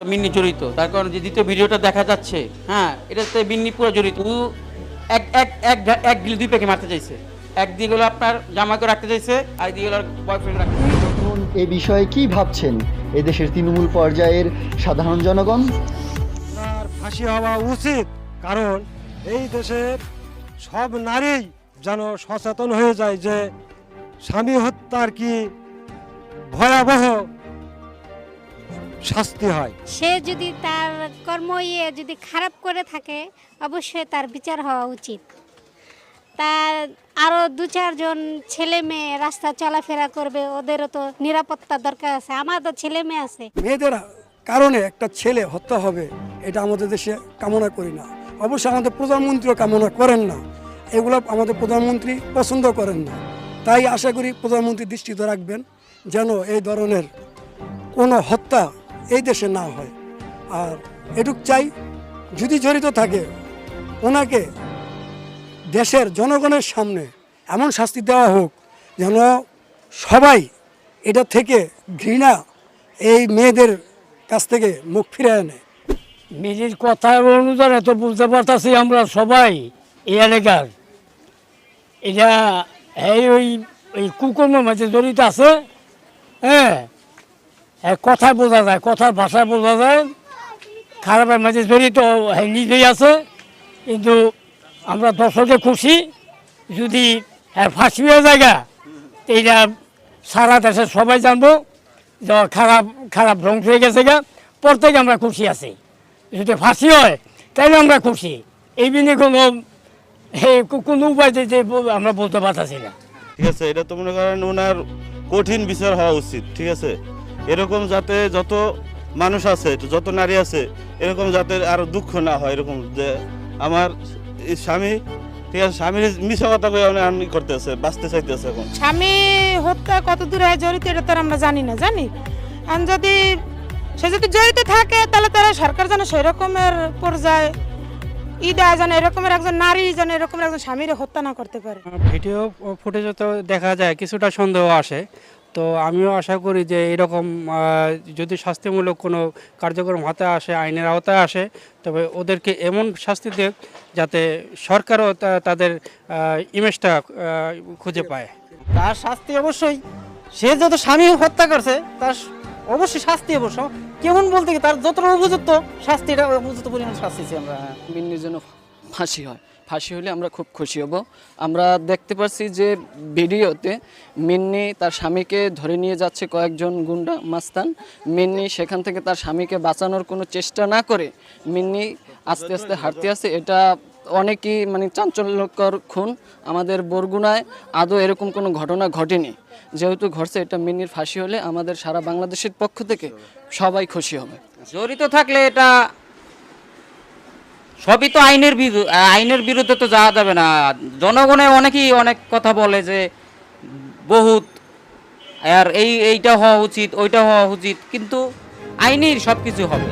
মিন্নি জড়িত। তার কারণ যে দ্বিতীয় ভিডিওটা দেখা যাচ্ছে হ্যাঁ এটাতে মিন্নি পুরো জড়িত। ও এক এক এক এক গিলে দুই প্যাকে মারতে চাইছে। একদিকে হলো আপনার জামাইকে রাখতে চাইছে আর একদিকে হলো বয়ফ্রেন্ড রাখতে। এখন এ বিষয়ে কি ভাবছেন? এদেশের তৃণমূল পর্যায়ের সাধারণ জনগণ? তার ফাঁসি হওয়া উচিত কারণ এই দেশের সব নারী যেন সচেতন হয়ে যায় যে স্বামী হত্যার কি ভয়াবহ শাস্তি হয়। সে যদি তার কর্ম ইয়ে যদি খারাপ করে থাকে অবশ্যই তার বিচার হওয়া উচিত। তার আরও দু চারজন ছেলে মেয়ে রাস্তা চলাফেরা করবে ওদেরও তো নিরাপত্তা দরকার আছে আমারও ছেলে মেয়ে আছে। মেয়েদের কারণে একটা ছেলে হত্যা হবে এটা আমাদের দেশে কামনা করি না। অবশ্যই আমাদের প্রধানমন্ত্রীও কামনা করেন না। এগুলো আমাদের প্রধানমন্ত্রী পছন্দ করেন না। তাই আশা করি প্রধানমন্ত্রী দৃষ্টিতে রাখবেন যেন এই ধরনের কোনো হত্যা এই দেশে না হয়। আর এটুক চাই, যদি জড়িত থাকে, ওনাকে দেশের জনগণের সামনে এমন শাস্তি দেওয়া হোক যেন সবাই এটা থেকে ঘৃণা এই মেয়েদের কাছ থেকে মুখ ফিরে আনে। নিজের কথার অনুযায়ী তো বুঝতে পারতাছি আমরা সবাই এই এলাকার। এটা এই ওই ওই মাঝে জড়িত আছে হ্যাঁ কথায় বোঝা যায়, কথার ভাষায় বোঝা যায়। খারাপের জড়িত হ্যাঁ নিজেই আছে। কিন্তু আমরা দর্শকে খুশি, যদি ফাঁসি হয়ে জায়গা এইটা সারা দেশে সবাই জানব যে খারাপ খারাপ ধ্বংস হয়ে গেছে গা। প্রত্যেকে আমরা খুশি আছি। যদি ফাঁসি হয় তাহলে আমরা খুশি। এই বিনে কোনো কোনো উপায় যে- আমরা বলতে পারতাছি না। ঠিক আছে, এটা তো মনে করেন ওনার কঠিন বিচার হওয়া উচিত, ঠিক আছে? এরকম যাতে যত মানুষ আছে যত নারী আছে এরকম যাতে আরও দুঃখ না হয় এরকম যে আমার স্বামী ঠিক আছে স্বামীর মিশা কথা কয়ে আমি করতেছে বাঁচতে চাইতেছে এখন। স্বামী হত্যা কত দূরে জড়িত এটা তো আর আমরা জানি না জানি? আর যদি সে যদি জড়িত থাকে তাহলে তারা সরকার যেন সেই রকমের পর্যায়ে দেয় যেন এরকমের একজন নারী যেন এরকমের একজন স্বামীর হত্যা না করতে পারে। ভিডিও ফুটেজে তো দেখা যায় কিছুটা সন্দেহ আসে। তো আমিও আশা করি যে এরকম যদি শাস্তিমূলক কোনো কার্যক্রম হাতে আসে আইনের আওতায় আসে তবে ওদেরকে এমন শাস্তি দেখ যাতে সরকারও তা- তাদের ইমেজটা খুঁজে পায়। তার শাস্তি অবশ্যই সে যত স্বামী হত্যা করছে তার অবশ্যই শাস্তি অবশ্য। কেমন বলতে কি তার যতটা উপযুক্ত শাস্তিটা উপযুক্ত পরিমাণ শাস্তি চাই আমরা। মিন্নির জন্য ফাঁসি হয়। ফাঁসি হলে আমরা খুব খুশি হব। আমরা দেখতে পাচ্ছি যে ভিডিওতে মিন্নি তার স্বামীকে ধরে নিয়ে যাচ্ছে কয়েকজন গুন্ডা মাস্তান। মিন্নি সেখান থেকে তার স্বামীকে বাঁচানোর কোনো চেষ্টা না করে মিন্নি আস্তে আস্তে হাঁটতে আসে। এটা অনেকই মানে চাঞ্চল্যকর খুন আমাদের বরগুনায়। আদৌ এরকম কোনো ঘটনা ঘটেনি। যেহেতু ঘটছে, এটা মিন্নির ফাঁসি হলে আমাদের সারা বাংলাদেশের পক্ষ থেকে সবাই খুশি হবে। জড়িত থাকলে এটা সবই তো আইনের আইনের বিরুদ্ধে তো যাওয়া যাবে না। জনগণে অনেকেই অনেক কথা বলে যে বহুত, আর এই এইটা হওয়া উচিত, ওইটা হওয়া উচিত, কিন্তু আইনের সব কিছু হবে।